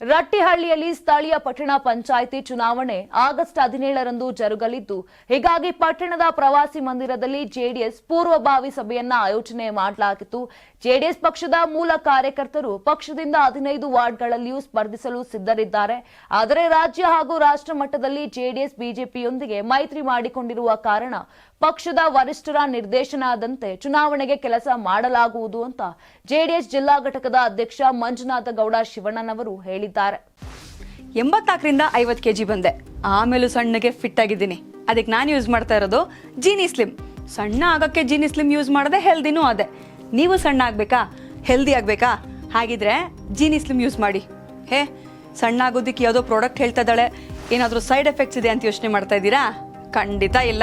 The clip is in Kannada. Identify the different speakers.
Speaker 1: ರಟ್ಟಿಹಳ್ಳಿಯಲ್ಲಿ ಸ್ಥಳೀಯ ಪಟ್ಟಣ ಪಂಚಾಯಿತಿ ಚುನಾವಣೆ ಆಗಸ್ಟ್ ಹದಿನೇಳರಂದು ಜರುಗಲಿದ್ದು, ಹೀಗಾಗಿ ಪಟ್ಟಣದ ಪ್ರವಾಸಿ ಮಂದಿರದಲ್ಲಿ ಜೆಡಿಎಸ್ ಪೂರ್ವಭಾವಿ ಸಭೆಯನ್ನ ಆಯೋಜನೆ ಮಾಡಲಾಗಿತ್ತು. ಜೆಡಿಎಸ್ ಪಕ್ಷದ ಮೂಲ ಕಾರ್ಯಕರ್ತರು ಪಕ್ಷದಿಂದ ಹದಿನೈದು ವಾರ್ಡ್ಗಳಲ್ಲಿಯೂ ಸ್ಪರ್ಧಿಸಲು ಸಿದ್ಧರಿದ್ದಾರೆ. ಆದರೆ ರಾಜ್ಯ ಹಾಗೂ ರಾಷ್ಟ್ರ ಮಟ್ಟದಲ್ಲಿ ಜೆಡಿಎಸ್, ಬಿಜೆಪಿಯೊಂದಿಗೆ ಮೈತ್ರಿ ಮಾಡಿಕೊಂಡಿರುವ ಕಾರಣ ಪಕ್ಷದ ವರಿಷ್ಠರ ನಿರ್ದೇಶನದಂತೆ ಚುನಾವಣೆಗೆ ಕೆಲಸ ಮಾಡಲಾಗುವುದು ಅಂತ ಜೆಡಿಎಸ್ ಜಿಲ್ಲಾ ಘಟಕದ ಅಧ್ಯಕ್ಷ ಮಂಜುನಾಥ ಗೌಡ ಶಿವಣ್ಣನವರು ಹೇಳಿದ್ದಾರೆ.
Speaker 2: ಎಂಬತ್ನಾಲ್ಕರಿಂದ ಐವತ್ತು ಕೆ ಜಿ ಬಂದೆ. ಆಮೇಲೂ ಸಣ್ಣಗೆ ಫಿಟ್ ಆಗಿದ್ದೀನಿ. ಅದಕ್ಕೆ ನಾನು ಯೂಸ್ ಮಾಡ್ತಾ ಇರೋದು ಜೀನಿ ಸ್ಲಿಮ್ ಸಣ್ಣ ಆಗೋಕ್ಕೆ ಜೀನಿ ಸ್ಲಿಮ್ ಯೂಸ್ ಮಾಡದೆ ಹೆಲ್ದಿನೂ ಅದೇ. ನೀವು ಸಣ್ಣ ಆಗಬೇಕಾ? ಹೆಲ್ದಿ ಆಗಬೇಕಾ? ಹಾಗಿದ್ರೆ ಜೀನಿ ಸ್ಲಿಮ್ ಯೂಸ್ ಮಾಡಿ. ಹೇ, ಸಣ್ಣ ಆಗೋದಿಕ್ಕೆ ಯಾವುದೋ ಪ್ರಾಡಕ್ಟ್ ಹೇಳ್ತಾ ಇದ್ದಾಳೆ. ಏನಾದರೂ ಸೈಡ್ ಎಫೆಕ್ಟ್ಸ್ ಇದೆ ಅಂತ ಯೋಚನೆ ಮಾಡ್ತಾ ಇದ್ದೀರಾ? ಖಂಡಿತ ಇಲ್ಲ.